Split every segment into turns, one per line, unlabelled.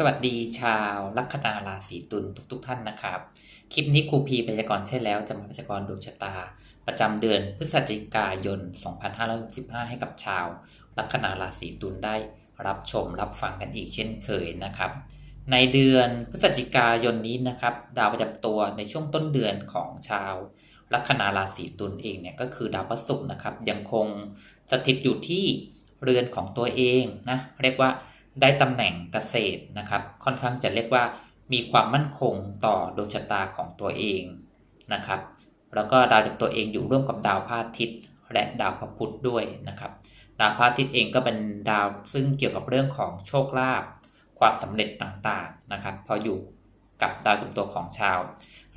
สวัสดีชาวลัคนาราศีตุลทุกๆทท่านนะครับ คลิปนี้ครูพีพยากรณ์ใช่แล้วจะมาพยากรณ์ดวงชะตา ประจำเดือนพฤศจิกายน 2565 ให้กับชาวลัคนาราศีตุลได้รับชมรับฟังกันอีกเช่นเคยนะครับ ในเดือนพฤศจิกายนนี้นะครับ ดาวประจำตัวในช่วงต้นเดือนของชาวลัคนาราศีตุลเองเนี่ยก็คือดาวพฤหัสนะครับยังคงสถิตอยู่ที่เรือนของตัวเองนะเรียกว่า ได้ตำแหน่งเกษตรนะครับ ค่อนข้างจะเรียกว่ามีความมั่นคงต่อดวงชะตาของตัวเองนะครับ แล้วก็ดาวจากตัวเองอยู่ร่วมกับดาวพระอาทิตย์ และดาวพระพุธด้วยนะครับ ดาวพระอาทิตย์เองก็เป็นดาวซึ่งเกี่ยวกับเรื่องของโชคลาภความสำเร็จต่างๆนะครับ พออยู่กับดาวจำตัวของชาว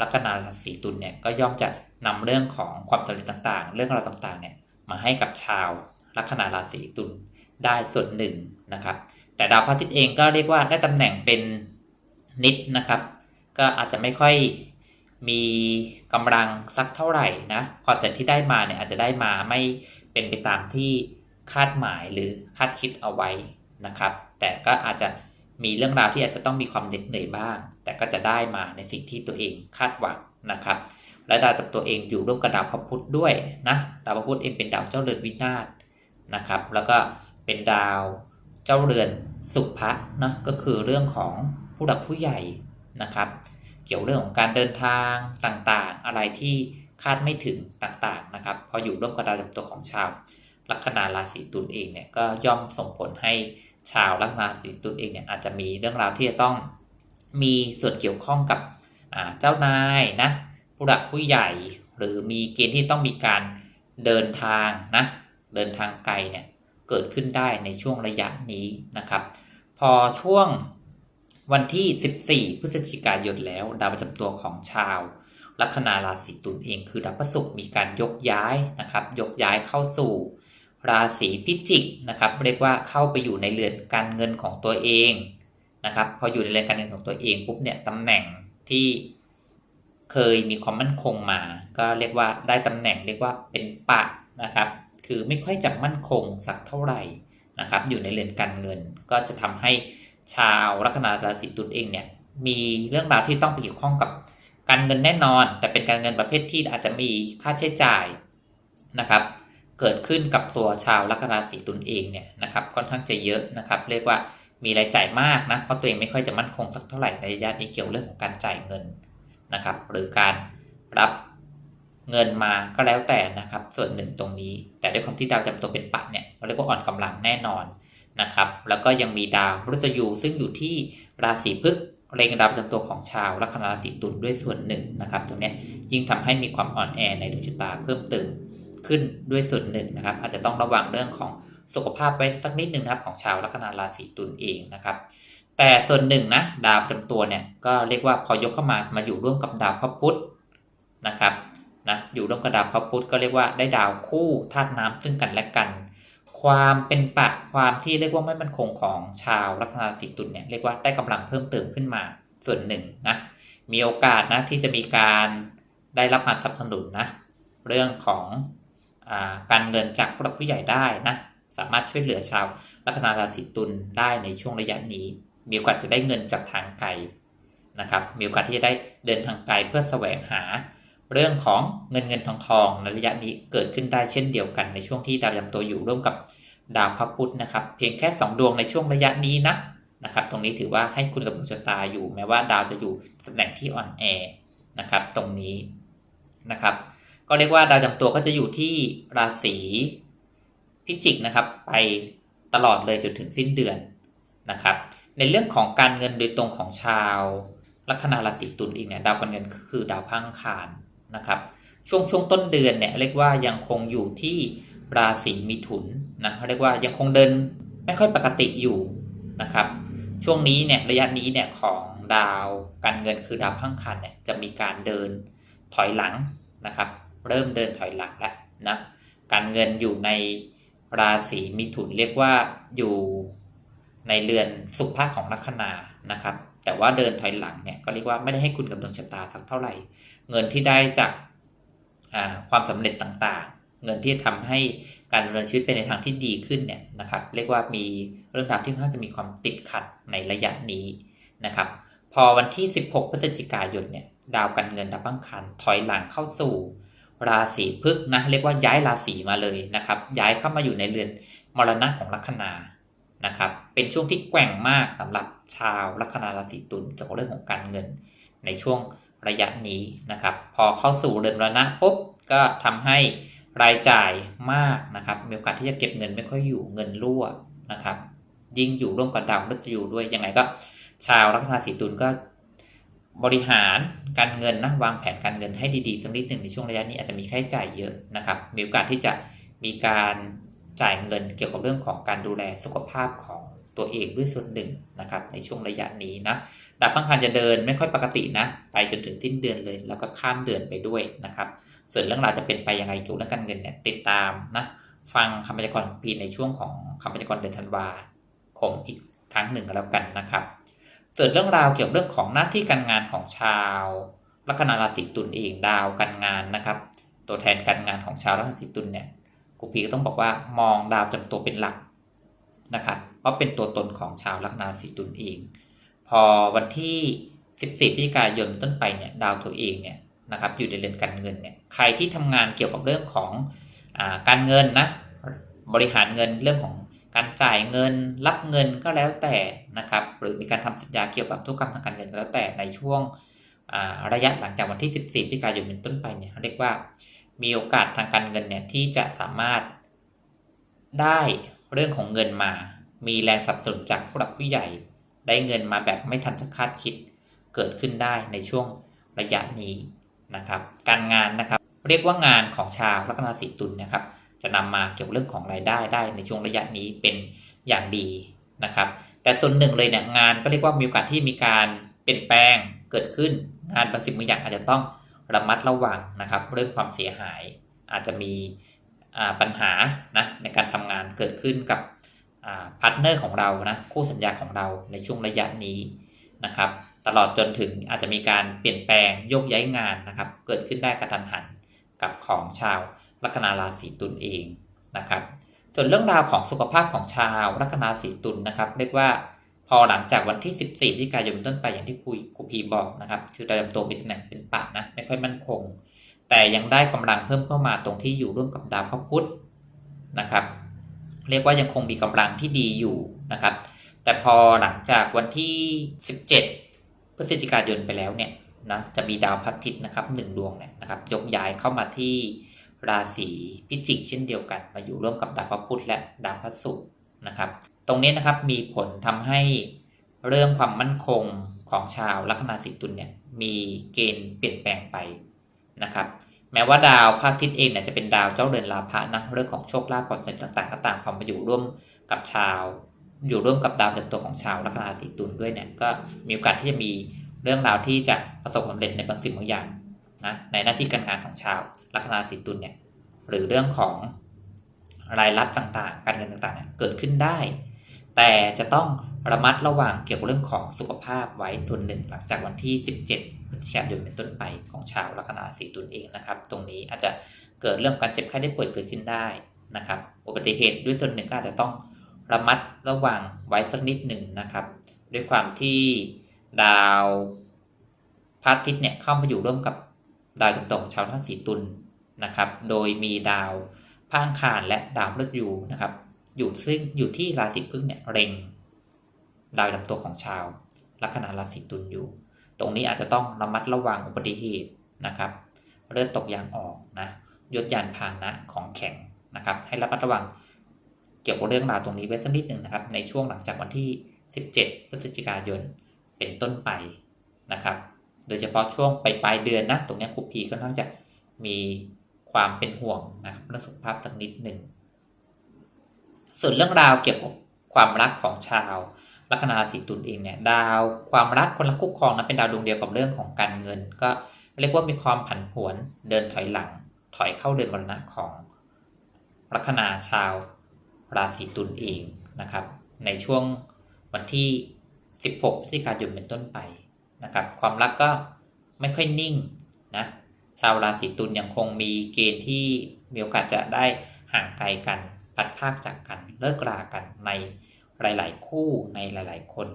ลัคนาราศีตุลเนี่ยก็ย่อมจะนำเรื่องของความสำเร็จต่างๆ เรื่องราวต่างๆเนี่ยมาให้กับชาวลัคนาราศีตุลได้ส่วนหนึ่งนะครับ แต่ดาวพระอาทิตย์เองก็เรียกว่าได้ตำแหน่งเป็นนิดนะครับ ก็อาจจะไม่ค่อยมีกำลังสักเท่าไหร่นะความสำเร็จที่ได้มาเนี่ยอาจจะได้มาไม่เป็นไปตามที่คาดหมายหรือคาดคิดเอาไว้นะครับ แต่ก็อาจจะมีเรื่องราวที่อาจจะต้องมีความเหน็ดเหนื่อยบ้าง แต่ก็จะได้มาในสิ่งที่ตัวเองคาดหวังนะครับ และดาวกับตัวเองอยู่ร่วมกับดาวพระพุธด้วยนะดาวพระพุธเองเป็นดาวเจ้าเรือนวินาศนะครับ แล้วก็เป็นดาวเจ้าเรือน สุภะนะก็คือเรื่องของผู้หลักผู้ใหญ่นะครับ เกี่ยวเรื่องของการเดินทางต่างๆ อะไรที่คาดไม่ถึงต่างๆนะครับ พออยู่ร่วมกับดาวจำตัวของชาวลัคนาราศีตุลเองเนี่ยก็ย่อมส่งผลให้ชาวลัคนาราศีตุลเองเนี่ยอาจจะมีเรื่องราวที่จะต้องมีส่วนเกี่ยวข้องกับเจ้านายนะผู้หลักผู้ใหญ่หรือมีเกณฑ์ที่ต้องมีการเดินทางนะเดินทางไกลเนี่ย เกิดขึ้นได้ในช่วงระยะนี้นะครับ พอช่วงวันที่ 14 พฤศจิกายนแล้ว ดาวประจำตัวของชาว ลัคนาราศีตุลเองคือดาวพฤหัสมีการยกย้ายนะครับ ยกย้ายเข้าสู่ราศีพิจิกนะครับเรียกว่าเข้าไปอยู่ในเรือนการเงินของตัวเองนะครับพออยู่ในเรือนการเงินของตัวเองปุ๊บเนี่ยตำแหน่งที่เคยมีความมั่นคงมา ก็เรียกว่าได้ตำแหน่งเรียกว่าเป็นปะนะครับ คือไม่ค่อยจะมั่นคงสักเท่าไหร่นะครับ อยู่ในเรือนการเงิน ก็จะทำให้ชาวลัคนาราศีตุลเองเนี่ยมีเรื่องราวที่ต้องไปเกี่ยวข้องกับการเงินแน่นอน แต่เป็นการเงินประเภทที่อาจจะมีค่าใช้จ่ายนะครับ เกิดขึ้นกับตัวชาวลัคนาราศีตุลเองเนี่ยนะครับค่อนข้างจะเยอะนะครับ เรียกว่ามีรายจ่ายมากนะเพราะตัวเองไม่ค่อยจะมั่นคงสักเท่าไหร่ในระยะนี้เกี่ยวเรื่องของการจ่ายเงินนะครับ หรือการรับ เงินมาก็แล้วแต่นะครับ ส่วนหนึ่งตรงนี้ แต่ด้วยความที่ดาวจำตัวเป็นปะเนี่ยเราเรียกว่าอ่อนกำลังแน่นอนนะครับ แล้วก็ยังมีดาวมฤตยูซึ่งอยู่ที่ราศีพฤกษเล็งดาวประจำตัวของชาวลัคนาราศีตุลด้วยส่วนหนึ่งนะครับตรงนี้ยิ่งทำให้มีความอ่อนแอในดวงชะตาเพิ่มเติมขึ้นด้วยส่วนหนึ่งนะครับ อาจจะต้องระวังเรื่องของสุขภาพไว้สักนิดหนึ่งนะครับของชาวลัคนาราศีตุลเองนะครับ แต่ส่วนหนึ่งนะดาวประจำตัวเนี่ยก็เรียกว่าพอยกเข้ามามาอยู่ร่วมกับดาวพระพุธนะครับ นะอยู่ร่วมกับดาวพระพุธก็เรียกว่าได้ดาวคู่ธาตุน้ำซึ่งกันและกัน ความเป็นปะความที่เรียกว่าไม่มั่นคงของชาวลัคนาราศีตุลเนี่ยเรียกว่าได้กำลังเพิ่มเติมขึ้นมาส่วนหนึ่งนะมีโอกาสนะที่จะมีการได้รับการสนับสนุนนะเรื่องของอการเงินจากผู้หลักผู้ใหญ่ได้นะสามารถช่วยเหลือชาวลัคนาราศีตุลได้ในช่วงระยะนี้ มีโอกาสจะได้เงินจากทางไกลนะครับมีโอกาสที่จะได้เดินทางไกลเพื่อแสวงหา เรื่องของเงินเงินทองทองในระยะนี้เกิดขึ้นได้เช่นเดียวกันในช่วงที่ดาวประจำตัวอยู่ร่วมกับดาวพระพุธนะครับ เพียงแค่ 2 ดวงในช่วงระยะนี้นะนะครับ ตรงนี้ถือว่าให้คุณกับดวงชะตาอยู่ แม้ว่าดาวจะอยู่ตำแหน่งที่อ่อนแอนะครับ ตรงนี้นะครับ ก็เรียกว่าดาวจำตัวก็จะอยู่ที่ราศีพิจิกนะครับ ไปตลอดเลยจนถึงสิ้นเดือนนะครับ ในเรื่องของการเงินโดยตรงของชาว ลัคนาราศีตุลเอีกเนี่ยดาวการเงินก็คือดาวพังคาร นะครับ ช่วงช่วงต้นเดือนเนี่ยเรียกว่ายังคงอยู่ที่ราศีมิถุนนะเรียกว่ายังคงเดินไม่ค่อยปกติอยู่นะครับ ช่วงนี้เนี่ยระยะนี้เนี่ยของดาวการเงินคือดาวพังคันเนี่ยจะมีการเดินถอยหลังนะครับ เริ่มเดินถอยหลังแล้วนะการเงินอยู่ในราศีมิถุนเรียกว่าอยู่ในเรือนสุภาพของลัคนานะครับ แต่ว่าเดินถอยหลังเนี่ยก็เรียกว่าไม่ได้ให้คุณกับดวงชะตาสักเท่าไหร่ เงินที่ได้จากความสำเร็จต่างๆ เงินที่ทำให้การดำเนินชีวิตเป็นในทางที่ดีขึ้นเนี่ยนะครับเรียกว่ามีเรื่องราวที่ค่อนข้างจะมีความติดขัดในระยะนี้นะครับพอวันที่ 16 พฤศจิกายนเนี่ยดาวการเงินดาวบังคันถอยหลังเข้าสู่ ราศีพฤกษ์นะเรียกว่าย้ายราศีมาเลยนะครับย้ายเข้ามาอยู่ในเรือนมรณะของลัคนานะครับเป็นช่วงที่แกว่งมากสำหรับชาวลัคนาราศีตุลเกี่ยวกับเรื่องของการเงิน ในช่วง ระยะนี้นะครับ พอเข้าสู่เรือนมรณะปุ๊บก็ทำให้รายจ่ายมากนะครับ มีโอกาสที่จะเก็บเงินไม่ค่อยอยู่เงินรั่วนะครับ ยิ่งอยู่ร่วมกับดาวมฤตยูด้วยยังไงก็ ชาวลัคนาราศีตุลก็บริหารการเงินนะวางแผนการเงินให้ดีๆสักนิดหนึ่งในช่วงระยะนี้อาจจะมีค่าใช้จ่ายเยอะนะครับ มีโอกาสที่จะมีการจ่ายเงินเกี่ยวกับเรื่องของการดูแลสุขภาพของตัวเองด้วยส่วนหนึ่งนะครับ ในช่วงระยะนี้นะ ดาวพังคันจะเดินไม่ค่อยปกตินะ ไปจนถึงสิ้นเดือนเลย แล้วก็ข้ามเดือนไปด้วยนะครับ ส่วนเรื่องราวจะเป็นไปยังไงเกี่ยวกับการเงินเนี่ยติดตามนะฟังคำพยากรณ์ของปีในช่วงของคำพยากรณ์เดือนธันวาคมอีกครั้งหนึ่งแล้วกันนะครับส่วนเรื่องราวเกี่ยวกับเรื่องของหน้าที่การงานของชาวลัคนาราศีตุลเองดาวการงานนะครับ ตัวแทนการงานของชาวลัคนาราศีตุลเนี่ยกูพีก็ต้องบอกว่ามองดาวจำตัวเป็นหลักนะครับเพราะเป็นตัวตนของชาวลัคนาราศีตุลเอง พอวันที่ 14พฤศจิกายนต้นไปเนี่ยดาวตัวเองเนี่ยนะครับอยู่ในเรือนการเงินเนี่ยใครที่ทำงานเกี่ยวกับเรื่องของอการเงินนะบริหารเงินเรื่องของการจ่ายเงินรับเงินก็แล้วแต่นะครับหรือมีการทำสัญญาเกี่ยวกับธุรกรรมทางการเงินก็แล้วแต่ในช่วงระยะหลังจากวันที่ 14พฤศจิกายนเป็นต้นไปเนี่ยเรียกว่ามีโอกาสทางการเงินเนี่ยที่จะสามารถได้เรื่องของเงินมา มีแรงสนับสนุนจากผู้หลักผู้ใหญ่ ได้เงินมาแบบไม่ทันจะคาดคิดเกิดขึ้นได้ในช่วงระยะนี้นะครับการงานนะครับเรียกว่างานของชาวลัคนาสีตุลนะครับ จะนำมาเกี่ยวกับเรื่องของรายได้ได้ในช่วงระยะนี้เป็นอย่างดีนะครับ แต่ส่วนหนึ่งเลยเนี่ยงานก็เรียกว่ามีโอกาสที่มีการเปลี่ยนแปลงเกิดขึ้นงานบางสิ่งบางอย่างอาจจะต้องระมัดระวังนะครับ เรื่องความเสียหายอาจจะมีปัญหานะในการทำงานเกิดขึ้นกับ พาร์ทเนอร์ของเรานะคู่สัญญาของเราในช่วงระยะนี้นะครับ ตลอดจนถึงอาจจะมีการเปลี่ยนแปลงโยกย้ายงานนะครับ เกิดขึ้นได้กระทันหันกับของชาวลัคนาราศีตุลเองนะครับ ส่วนเรื่องราวของสุขภาพของชาวลัคนาราศีตุลนะครับ เรียกว่าพอหลังจากวันที่ 14พฤศจิกายนต้นไปอย่างที่คุยกูพีบอกนะครับ คือดาวดำตัวเป็นตำแหน่งเป็นปะนะไม่ค่อยมั่นคง แต่ยังได้กำลังเพิ่มเข้ามาตรงที่อยู่ร่วมกับดาวพระพุธนะครับ เรียกว่ายังคงมีกำลังที่ดีอยู่นะครับ แต่พอหลังจากวันที่ 17 พฤศจิกายนไปแล้วเนี่ยนะจะมีดาวพระอาทิตย์นะครับหนึ่งดวงเนี่ยนะครับยกย้ายเข้ามาที่ราศีพิจิกเช่นเดียวกัน มาอยู่ร่วมกับดาวพระพุธและดาวพระศุกร์นะครับ ตรงนี้นะครับมีผลทำให้เรื่องความมั่นคงของชาวลัคนาสีตุลเนี่ยมีเกณฑ์เปลี่ยนแปลงไปนะครับ แม้ว่าดาวพระอาทิตย์เองเนี่ยจะเป็นดาวเจ้าเรือนลาภะนะเรื่องของโชคลาภความเจริญต่างๆก็ตามพอมาอยู่ร่วมกับชาว อยู่ร่วมกับดาวเต็มตัวของชาวลัคนาสีตุลด้วยเนี่ยก็มีโอกาสที่จะมีเรื่องราวที่จะประสบความสำเร็จในบางสิ่งบางอย่างนะในหน้าที่การงานของชาวลัคนาสีตุลเนี่ยหรือเรื่องของรายรับต่างๆ การเงินต่างๆเกิดขึ้นได้ แต่จะต้องระมัดระวังเกี่ยวกับเรื่องของสุขภาพไว้ส่วนหนึ่งหลังจากวันที่ 17 พฤศจิกายนเป็นต้นไปของชาวลัคนาสีตุลเองนะครับ ตรงนี้อาจจะเกิดเรื่องการเจ็บไข้ได้ป่วยเกิดขึ้นได้นะครับ อุบัติเหตุด้วยส่วนหนึ่งก็อาจจะต้องระมัดระวังไว้สักนิดหนึ่งนะครับ ด้วยความที่ดาวพระอาทิตย์เนี่ยเข้ามาอยู่ร่วมกับดาวตรงๆชาวราศีตุลนะครับ โดยมีดาวพางคารและดาวพฤหัสยูนะครับ อยู่ซึ่งอยู่ที่ราศีพฤษเนี่ยเร็งดาวลำตัวของชาวลัคนาราศีตุลอยู่ ตรงนี้อาจจะต้องระมัดระวังอุบัติเหตุนะครับเลือดตกยางออกนะยศยานพาหนะของแข็งนะครับ ให้ระมัดระวังเกี่ยวกับเรื่องราวตรงนี้ไว้สักนิดหนึ่งนะครับ ในช่วงหลังจากวันที่ 17 พฤศจิกายนเป็นต้นไปนะครับ โดยเฉพาะช่วงปลายปลายเดือนนะ ตรงนี้คุปพีก็น่าจะมีความเป็นห่วงนะครับเรื่องสุขภาพสักนิดหนึ่งส่วนเรื่องราวเกี่ยวกับความรักของชาว ลัคนาราศีตุลเองเนี่ยดาวความรักคนรักคู่ครองนะเป็นดาวดวงเดียวกับเรื่องของการเงิน ก็เรียกว่ามีความผันผวนเดินถอยหลัง ถอยเข้าเดือนมรณะของลัคนาชาวราศีตุลเองนะครับ ในช่วงวันที่ 16พฤศจิกายนเป็นต้นไปนะครับ ความรักก็ไม่ค่อยนิ่งนะชาวราศีตุลยังคงมีเกณฑ์ที่มีโอกาสจะได้ห่างไกลกันพัดภาคจากกันเลิกรากันใน หลาย ๆ คู่ในหลาย ๆ คน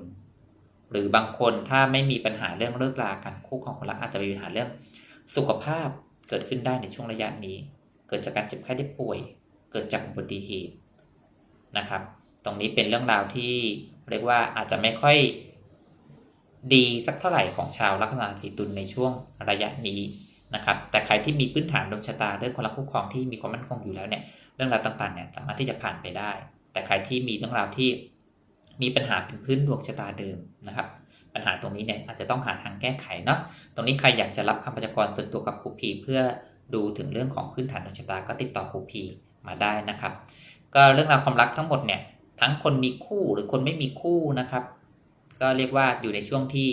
หรือบางคนถ้าไม่มีปัญหาเรื่องเลิกรากันคู่ของคนรักอาจจะมีปัญหาเรื่องสุขภาพเกิดขึ้นได้ในช่วงระยะนี้ เกิดจากการเจ็บไข้ได้ป่วย เกิดจากอุบัติเหตุนะครับ ตรงนี้เป็นเรื่องราวที่เรียกว่าอาจจะไม่ค่อยดีสักเท่าไหร่ของชาวลัคนาราศีตุลในช่วงระยะนี้นะครับ แต่ใครที่มีพื้นฐานดวงชะตาเรื่องคนรักคู่ครองที่มีความมั่นคงอยู่แล้วเนี่ย เรื่องราวต่างๆเนี่ยสามารถที่จะผ่านไปได้ แต่ใครที่มีเรื่องราวที่ มีปัญหาเป็นพื้นดวงชะตาเดิมนะครับ ปัญหาตรงนี้เนี่ยอาจจะต้องหาทางแก้ไขเนาะตรงนี้ใครอยากจะรับคำพยากรณ์ส่วนตัวกับครูพีเพื่อดูถึงเรื่องของพื้นฐานดวงชะตาก็ติดต่อครูพีมาได้นะครับ ก็เรื่องราวความรักทั้งหมดเนี่ยทั้งคนมีคู่หรือคนไม่มีคู่นะครับ ก็เรียกว่าอยู่ในช่วงที่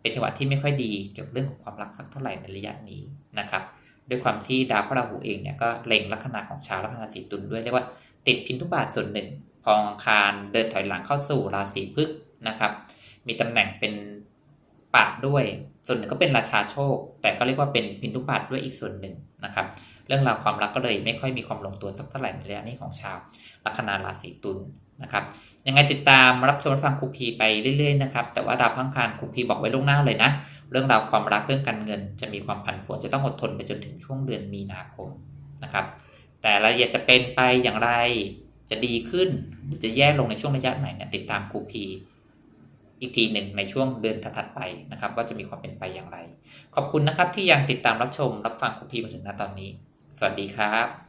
เป็นจังหวะที่ไม่ค่อยดีเกี่ยวกับเรื่องของความรักสักเท่าไหร่ในระยะนี้นะครับ ด้วยความที่ดาวพระราหูเองเนี่ยก็เล็งลัคนาของชาวลัคนาราศีตุลด้วยเรียกว่าติดพินทุบาทส่วนหนึ่ง พออังคารเดินถอยหลังเข้าสู่ราศีพฤกษภนะครับ มีตำแหน่งเป็นปากด้วย ส่วนหนึ่งก็เป็นราชาโชค แต่ก็เรียกว่าเป็นพินทุบาทด้วยอีกส่วนหนึ่งนะครับ เรื่องราวความรักก็เลยไม่ค่อยมีความลงตัวสักเท่าไหร่ในระยะนี้ของชาวลัคนาราศีตุลนะครับยังไงติดตามรับชมฟังครูพีไปเรื่อยๆนะครับแต่ว่าดาวพังคารครูพีบอกไว้ล่วงหน้าเลยนะ เรื่องราวความรักเรื่องการเงิน จะมีความผันผวนจะต้องอดทนไปจนถึงช่วงเดือนมีนาคมนะครับแต่รายละเอียดจะเป็นไปอย่างไร จะดีขึ้นหรือจะแย่ลงในช่วงระยะไหนเนี่ยติดตามครูพีอีกทีหนึ่งในช่วงเดือนถัดไปนะครับ ว่าจะมีความเป็นไปอย่างไร ขอบคุณนะครับที่ยังติดตามรับชมรับฟังครูพีมาถึงณตอนนี้ สวัสดีครับ